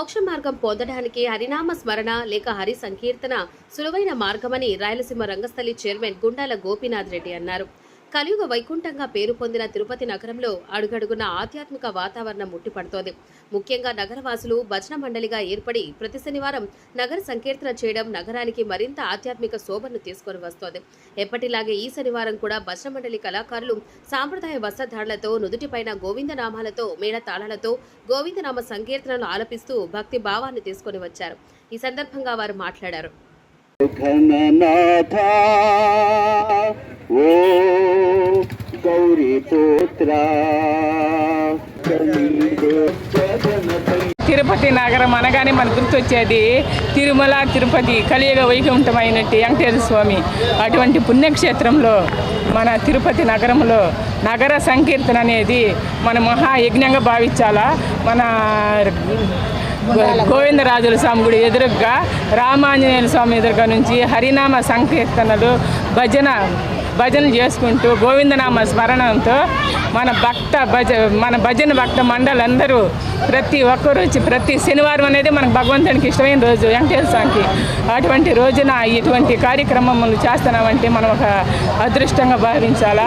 మోక్ష మార్గం పొందడానికి హరినామ స్మరణ లేక హరి సంకీర్తన సులువైన మార్గమని రాయలసీమ రంగస్థలి చైర్మన్ గుండాల గోపీనాథ్ రెడ్డి అన్నారు. కలియుగ వైకుంఠంగా పేరు పొందిన తిరుపతి నగరంలో అడుగడుగున ఆధ్యాత్మిక వాతావరణం ముట్టిపడుతోంది ముఖ్యంగా నగరవాసులు భజన మండలిగా ఏర్పడి ప్రతి శనివారం నగర సంకీర్తన చేయడం నగరానికి మరింత ఆధ్యాత్మిక శోభను తీసుకొని వస్తోంది. ఎప్పటిలాగే ఈ శనివారం కూడా భజన మండలి కళాకారులు సాంప్రదాయ వస్త్రధారణలతో నుదుటిపైన గోవిందనామాలతో మేళతాళాలతో గోవిందనామ సంకీర్తనలు ఆలపిస్తూ భక్తి భావాన్ని తీసుకొని వచ్చారు. ఈ సందర్భంగా వారు మాట్లాడారు. తిరుపతి నగరం అనగానే మనకు గుర్తొచ్చేది తిరుమల తిరుపతి కలియుగ వైకుంఠమైనట్టు వెంకటేశ్వర స్వామి అటువంటి పుణ్యక్షేత్రంలో మన తిరుపతి నగరంలో నగర సంకీర్తన అనేది మన మహాయజ్ఞంగా భావించాలా? మన గోవిందరాజుల స్వామి గుడి ఎదురుగా రామాంజనేయుల స్వామి ఎదురుగా నుంచి హరినామ సంకీర్తనలు భజన భజనలు చేసుకుంటూ గోవిందనామ స్మరణంతో మన భక్త భజ మన భజన భక్త మండలందరూ ప్రతి ఒక్కరు వచ్చి ప్రతి శనివారం అనేది మనకు భగవంతునికి ఇష్టమైన రోజు వెంకటేశ్వర స్వామికి. అటువంటి రోజున ఇటువంటి కార్యక్రమములు చేస్తున్నామంటే మనం ఒక అదృష్టంగా భావించాలా?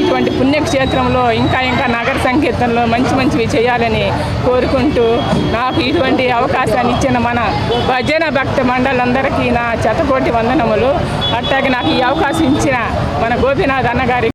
ఇటువంటి పుణ్యక్షేత్రంలో ఇంకా ఇంకా నగర సంకీర్తనలో మంచి మంచివి చేయాలని కోరుకుంటూ నాకు ఇటువంటి అవకాశాన్ని ఇచ్చిన మన భజన భక్త మండలందరికీ నా చెత్తకోటి వందనములు. అట్లాగే నాకు ఈ అవకాశం ఇచ్చిన మన గోపినాథ్ అన్నగారి